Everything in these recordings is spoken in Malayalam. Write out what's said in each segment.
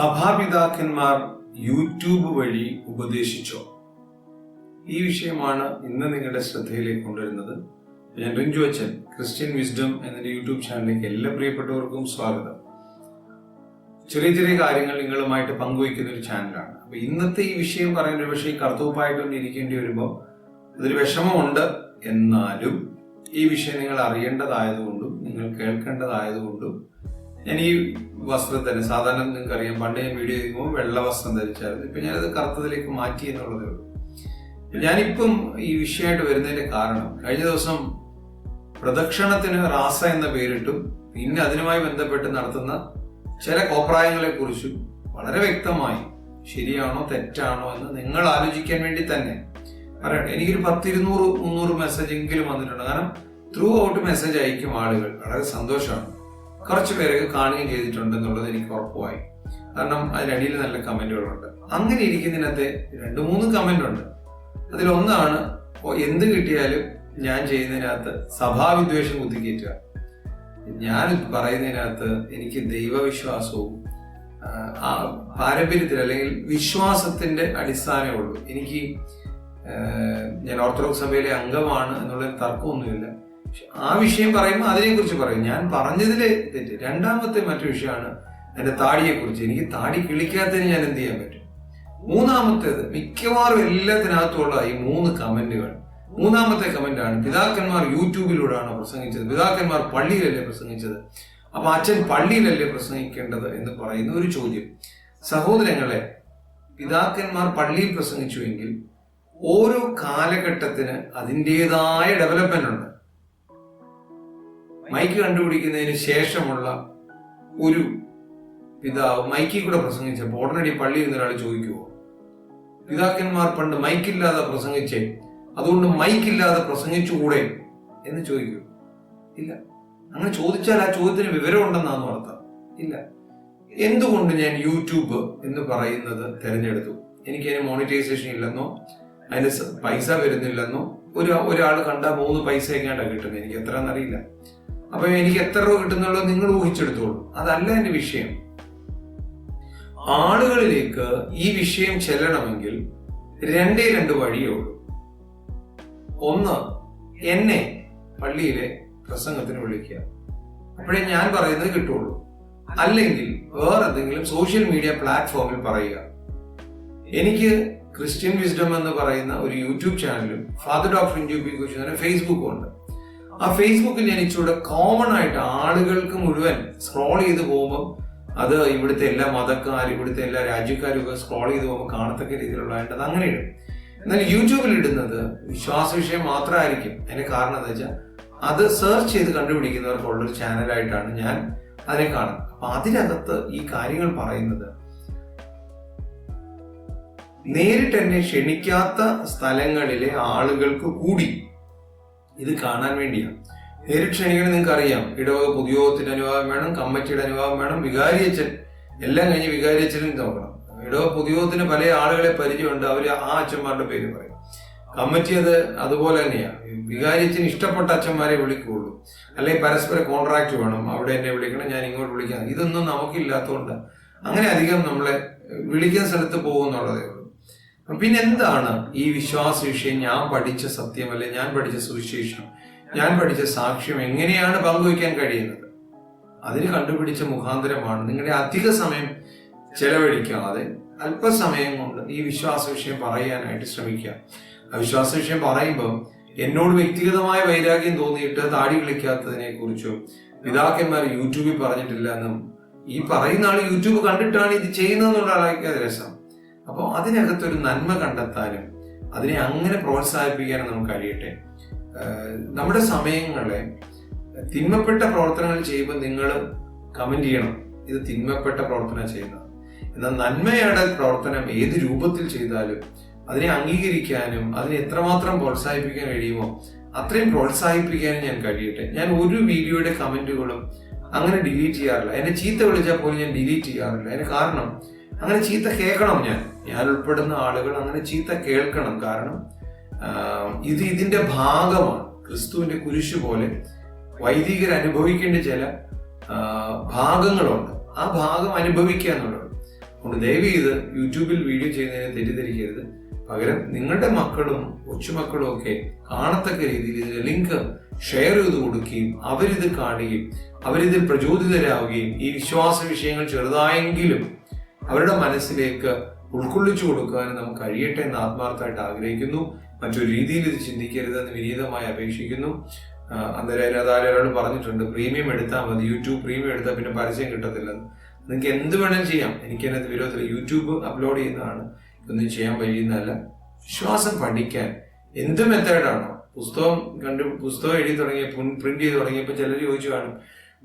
സഭാപിതാക്കന്മാർ യൂട്യൂബ് വഴി ഉപദേശിച്ചോ? ഈ വിഷയമാണ് ഇന്ന് നിങ്ങളുടെ ശ്രദ്ധയിലേക്ക് കൊണ്ടുവരുന്നത്. ഞാൻ റിഞ്ചു അച്ഛൻ ക്രിസ്ത്യൻ വിസ്ഡം എന്ന യൂട്യൂബ് ചാനലിലേക്ക് എല്ലാ പ്രിയപ്പെട്ടവർക്കും സ്വാഗതം. ചെറിയ ചെറിയ കാര്യങ്ങൾ നിങ്ങളുമായിട്ട് പങ്കുവയ്ക്കുന്ന ഒരു ചാനലാണ്. അപ്പൊ ഇന്നത്തെ ഈ വിഷയം പറയുന്ന പക്ഷേ കർത്തവപ്പായിട്ടൊന്നും ഇരിക്കേണ്ടി വരുമ്പോൾ അതൊരു വിഷമമുണ്ട്. എന്നാലും ഈ വിഷയം നിങ്ങൾ അറിയേണ്ടതായതുകൊണ്ടും നിങ്ങൾ കേൾക്കേണ്ടതായതുകൊണ്ടും ഞാൻ ഈ വസ്ത്രം തന്നെ. സാധാരണ നിങ്ങൾക്ക് അറിയാം പണ്ട് ഞാൻ വീഡിയോ ചെയ്യുമ്പോൾ വെള്ള വസ്ത്രം ധരിച്ചായിരുന്നു. ഇപ്പൊ ഞാനത് കറുത്തതിലേക്ക് മാറ്റി എന്നുള്ളതേ ഉള്ളൂ. ഞാനിപ്പം ഈ വിഷയമായിട്ട് വരുന്നതിന്റെ കാരണം കഴിഞ്ഞ ദിവസം പ്രദക്ഷിണത്തിന് റാസ എന്ന പേരിട്ടും പിന്നെ അതിനുമായി ബന്ധപ്പെട്ട് നടത്തുന്ന ചില കോപ്രായങ്ങളെ കുറിച്ചും വളരെ വ്യക്തമായി ശരിയാണോ തെറ്റാണോ എന്ന് നിങ്ങൾ ആലോചിക്കാൻ വേണ്ടി തന്നെ പറയട്ടെ എനിക്കൊരു പത്തിരുന്നൂറ് മുന്നൂറ് മെസ്സേജ് എങ്കിലും വന്നിട്ടുണ്ട്. കാരണം ത്രൂ ഔട്ട് മെസ്സേജ് അയക്കും ആളുകൾ. വളരെ സന്തോഷമാണ്. കുറച്ച് പേരൊക്കെ കാണുകയും ചെയ്തിട്ടുണ്ട് എന്നുള്ളത് എനിക്ക് ഉറപ്പുമായി. കാരണം അതിനടിയിൽ നല്ല കമന്റുകളുണ്ട്. അങ്ങനെ ഇരിക്കുന്നതിനകത്ത് രണ്ട് മൂന്ന് കമന്റ് ഉണ്ട് അതിലൊന്നാണ് എന്ത് കിട്ടിയാലും ഞാൻ ചെയ്യുന്നതിനകത്ത് സഭാവിദ്വേഷം കുത്തിക്കയറ്റുക ഞാൻ പറയുന്നതിനകത്ത് എനിക്ക് ദൈവവിശ്വാസവും പാരമ്പര്യത്തിൽ അല്ലെങ്കിൽ വിശ്വാസത്തിന്റെ അടിസ്ഥാനമേ ഉള്ളൂ. എനിക്ക് ഞാൻ ഓർത്തഡോക്സ് സഭയിലെ അംഗമാണ് എന്നുള്ള തർക്കമൊന്നുമില്ല. ആ വിഷയം പറയുമ്പോൾ അതിനെക്കുറിച്ച് പറയും. ഞാൻ പറഞ്ഞതിൽ തെറ്റ്. രണ്ടാമത്തെ മറ്റു വിഷയമാണ് എന്റെ താടിയെ കുറിച്ച് എനിക്ക് താടി കിളിക്കാത്തതിന് ഞാൻ എന്ത് ചെയ്യാൻ പറ്റും? മൂന്നാമത്തേത് മിക്കവാറും എല്ലാത്തിനകത്തുള്ള ഈ മൂന്ന് കമന്റുകൾ. മൂന്നാമത്തെ കമന്റ് ആണ് പിതാക്കന്മാർ യൂട്യൂബിലൂടെയാണ് പ്രസംഗിച്ചത്. പിതാക്കന്മാർ പള്ളിയിലല്ലേ പ്രസംഗിച്ചത്? അപ്പൊ അച്ഛൻ പള്ളിയിലല്ലേ പ്രസംഗിക്കേണ്ടത് എന്ന് പറയുന്ന ഒരു ചോദ്യം. സഹോദരങ്ങളെ പിതാക്കന്മാർ പള്ളിയിൽ പ്രസംഗിച്ചുവെങ്കിൽ ഓരോ കാലഘട്ടത്തിന് അതിന്റെതായ ഡെവലപ്മെന്റ് ഉണ്ട്. മൈക്ക് കണ്ടുപിടിക്കുന്നതിന് ശേഷമുള്ള ഒരു പിതാവ് മൈക്കിൽ കൂടെ പ്രസംഗിച്ചപ്പോൾ ഉടനടി പള്ളിയിൽ നിന്ന് ഒരാൾ ചോദിക്കുമോ പിതാക്കന്മാർ പണ്ട് മൈക്കില്ലാതെ പ്രസംഗിച്ചേ അതുകൊണ്ട് മൈക്കില്ലാതെ പ്രസംഗിച്ചുകൂടെ എന്ന് ചോദിക്കൂ. ഇല്ല. അങ്ങനെ ചോദിച്ചാൽ ആ ചോദ്യത്തിന് വിവരമുണ്ടെന്നാണ് അർത്ഥം. ഇല്ല. എന്തുകൊണ്ട് ഞാൻ യൂട്യൂബ് എന്ന് പറയുന്നത് തിരഞ്ഞെടുത്തു? എനിക്ക് അതിന് മോണിറ്റൈസേഷൻ ഇല്ലെന്നോ അതിന് പൈസ വരുന്നില്ലെന്നോ ഒരു ഒരാൾ കണ്ട മൂന്ന് പൈസ എങ്ങാണ്ടാണ് കിട്ടുന്നത് എനിക്ക് എത്രയാണെന്നറിയില്ല. അപ്പൊ എനിക്ക് എത്ര രൂപ കിട്ടുന്നുള്ളൂ നിങ്ങൾ ഊഹിച്ചെടുത്തോളൂ. അതല്ല എന്റെ വിഷയം. ആളുകളിലേക്ക് ഈ വിഷയം ചെല്ലണമെങ്കിൽ രണ്ടേ രണ്ട് വഴിയേ ഉള്ളൂ. ഒന്ന് എന്നെ പള്ളിയിലെ പ്രസംഗത്തിന് വിളിക്കുക. അപ്പോഴേ ഞാൻ പറയുന്നത് കിട്ടുള്ളൂ. അല്ലെങ്കിൽ വേറെ എന്തെങ്കിലും സോഷ്യൽ മീഡിയ പ്ലാറ്റ്ഫോമിൽ പറയുക. എനിക്ക് ക്രിസ്ത്യൻ വിസ്ഡം എന്ന് പറയുന്ന ഒരു യൂട്യൂബ് ചാനലും ഫാദർ ഡോക്ടർ ഇൻജു പി ഫേസ്ബുക്കും ഉണ്ട്. ആ ഫേസ്ബുക്കിൽ ഞാൻ ഇച്ചിരൂടെ കോമൺ ആയിട്ട് ആളുകൾക്ക് മുഴുവൻ സ്ക്രോൾ ചെയ്ത് പോകുമ്പോൾ അത് ഇവിടുത്തെ എല്ലാ മതക്കാരും ഇവിടുത്തെ എല്ലാ രാജ്യക്കാരും ഒക്കെ സ്ക്രോൾ ചെയ്ത് പോകുമ്പോൾ കാണത്തക്ക രീതിയിലുള്ള അത് അങ്ങനെ ഇടും. എന്നാൽ യൂട്യൂബിൽ ഇടുന്നത് വിശ്വാസ വിഷയം മാത്രമായിരിക്കും. അതിന് കാരണം എന്താ വെച്ചാൽ അത് സെർച്ച് ചെയ്ത് കണ്ടുപിടിക്കുന്നവർക്കുള്ളൊരു ചാനലായിട്ടാണ് ഞാൻ അതിനെ കാണുന്നത്. അപ്പൊ അതിനകത്ത് ഈ കാര്യങ്ങൾ പറയുന്നത് നേരിട്ട് എന്നെ ക്ഷണിക്കാത്ത സ്ഥലങ്ങളിലെ ആളുകൾക്ക് കൂടി ഇത് കാണാൻ വേണ്ടിയാണ് നേരിട്ട് ക്ഷണിക്കണം നിങ്ങൾക്ക് അറിയാം ഇടവക പൊതുയോഗത്തിന്റെ അനുവാദം വേണം കമ്മിറ്റിയുടെ അനുവാദം വേണം വികാരിയച്ചൻ എല്ലാം കഴിഞ്ഞ് വികാരിയച്ചനും നോക്കണം. ഇടവക പൊതുയോഗത്തിന് പല ആളുകളെ പരിചയമുണ്ട് അവർ ആ അച്ഛന്മാരുടെ പേര് പറയും. കമ്മിറ്റി അത് അതുപോലെ തന്നെയാണ് വികാരിയച്ചൻ ഇഷ്ടപ്പെട്ട അച്ഛന്മാരെ വിളിക്കുകയുള്ളൂ. അല്ലെങ്കിൽ പരസ്പര കോൺട്രാക്ട് വേണം അവിടെ എന്നെ വിളിക്കണം ഞാൻ ഇങ്ങോട്ട് വിളിക്കാം. ഇതൊന്നും നമുക്കില്ലാത്തതുകൊണ്ട് അങ്ങനെ അധികം നമ്മളെ വിളിക്കുന്ന സ്ഥലത്ത് പോകുന്നുള്ളതേ ഉള്ളൂ. പിന്നെ എന്താണ് ഈ വിശ്വാസ വിഷയം ഞാൻ പഠിച്ച സത്യം അല്ലെ ഞാൻ പഠിച്ച സുവിശേഷം. ഞാൻ പഠിച്ച സാക്ഷ്യം എങ്ങനെയാണ് പങ്കുവയ്ക്കാൻ കഴിയുന്നത്? അതിന് കണ്ടുപിടിച്ച മുഖാന്തരമാണ്. നിങ്ങളുടെ അധിക സമയം ചെലവഴിക്കാതെ അല്പസമയം കൊണ്ട് ഈ വിശ്വാസ വിഷയം പറയാനായിട്ട് ശ്രമിക്കുക. ആ വിശ്വാസ വിഷയം പറയുമ്പോൾ എന്നോട് വ്യക്തിഗതമായ വൈരാഗ്യം തോന്നിയിട്ട് താടി വിളിക്കാത്തതിനെ കുറിച്ചും പിതാക്കന്മാർ യൂട്യൂബിൽ പറഞ്ഞിട്ടില്ല എന്നും ഈ പറയുന്ന ആൾ യൂട്യൂബ് കണ്ടിട്ടാണ് ഇത് ചെയ്യുന്നതെന്നുള്ള രസം. അപ്പോൾ അതിനകത്തൊരു നന്മ കണ്ടെത്താനും അതിനെ അങ്ങനെ പ്രോത്സാഹിപ്പിക്കാനും നമുക്ക് കഴിയട്ടെ. നമ്മുടെ സമയങ്ങളെ തിന്മപ്പെട്ട പ്രവർത്തനങ്ങൾ ചെയ്യുമ്പോൾ നിങ്ങൾ കമന്റ് ചെയ്യണം. ഇത് തിന്മപ്പെട്ട പ്രവർത്തനം ചെയ്യുന്നത്. എന്നാൽ നന്മയുടെ പ്രവർത്തനം ഏത് രൂപത്തിൽ ചെയ്താലും അതിനെ അംഗീകരിക്കാനും അതിനെ എത്രമാത്രം പ്രോത്സാഹിപ്പിക്കാൻ കഴിയുമോ അത്രയും പ്രോത്സാഹിപ്പിക്കാനും ഞാൻ കഴിയട്ടെ. ഞാൻ ഒരു വീഡിയോയുടെ കമന്റുകളും അങ്ങനെ ഡിലീറ്റ് ചെയ്യാറില്ല. എന്നെ ചീത്ത വിളിച്ചാൽ പോലും ഞാൻ ഡിലീറ്റ് ചെയ്യാറില്ല. അതിന് കാരണം അങ്ങനെ ചീത്ത കേൾക്കണം ഞാൻ. ഞാൻ ഉൾപ്പെടുന്ന ആളുകൾ അങ്ങനെ ചീത്ത കേൾക്കണം. കാരണം ഇത് ഇതിന്റെ ഭാഗമാണ്. ക്രിസ്തുവിന്റെ കുരിശ് പോലെ വൈദികർ അനുഭവിക്കേണ്ട ചില ഭാഗങ്ങളുണ്ട്. ആ ഭാഗം അനുഭവിക്കുക എന്നുള്ളത്. അതുകൊണ്ട് ദയവ് ചെയ്ത് യൂട്യൂബിൽ വീഡിയോ ചെയ്യുന്നതിനെ തെറ്റിദ്ധരിക്കരുത്. പകരം നിങ്ങളുടെ മക്കളും കൊച്ചുമക്കളും ഒക്കെ കാണത്തക്ക രീതിയിൽ ഇതിന്റെ ലിങ്ക് ഷെയർ ചെയ്ത് കൊടുക്കുകയും അവരിത് കാണുകയും അവരിതിൽ പ്രചോദിതരാവുകയും ഈ വിശ്വാസ വിഷയങ്ങൾ ചെറുതായെങ്കിലും അവരുടെ മനസ്സിലേക്ക് ഉൾക്കൊള്ളിച്ചു കൊടുക്കുവാനും നമുക്ക് കഴിയട്ടെ എന്ന് ആത്മാർത്ഥമായിട്ട് ആഗ്രഹിക്കുന്നു. മറ്റൊരു രീതിയിൽ ഇത് ചിന്തിക്കരുതെന്ന് വിനീതമായി അപേക്ഷിക്കുന്നു. അന്നേരം ഒരാളോട് പറഞ്ഞിട്ടുണ്ട് പ്രീമിയം എടുത്താൽ മതി യൂട്യൂബ് പ്രീമിയം എടുത്താൽ പിന്നെ പരസ്യം കിട്ടത്തില്ലെന്ന് നിങ്ങൾക്ക് എന്ത് വേണം ചെയ്യാം. എനിക്ക് അതിനകത്ത് വിരോധമില്ല. യൂട്യൂബ് അപ്ലോഡ് ചെയ്യുന്നതാണ്. ഒന്നും ചെയ്യാൻ കഴിയുന്നതല്ല വിശ്വാസം പഠിക്കാൻ എന്ത് മെത്തേഡാണോ പുസ്തകം കണ്ട് പുസ്തകം എഴുതി തുടങ്ങിയ പ്രിന്റ് ചെയ്ത് തുടങ്ങിയപ്പോൾ ചിലർ ചോദിച്ചു കാണും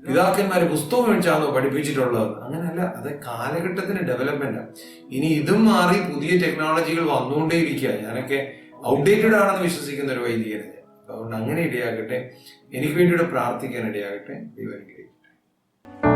പിതാക്കന്മാര് പുസ്തകം മേടിച്ചാണോ പഠിപ്പിച്ചിട്ടുള്ളത്? അങ്ങനെയല്ല അത് കാലഘട്ടത്തിന് ഡെവലപ്മെന്റ് ഇനി ഇതും മാറി പുതിയ ടെക്നോളജികൾ വന്നുകൊണ്ടേയിരിക്കുക. ഞാനൊക്കെ ഔട്ട്ഡേറ്റഡ് ആണെന്ന് വിശ്വസിക്കുന്ന ഒരു വൈദികനാണ് അതുകൊണ്ട് അങ്ങനെ ഇടയാകട്ടെ. എനിക്ക് വേണ്ടിയിട്ട് പ്രാർത്ഥിക്കാൻ ഇടയാകട്ടെ. ദൈവം അനുഗ്രഹിക്കട്ടെ.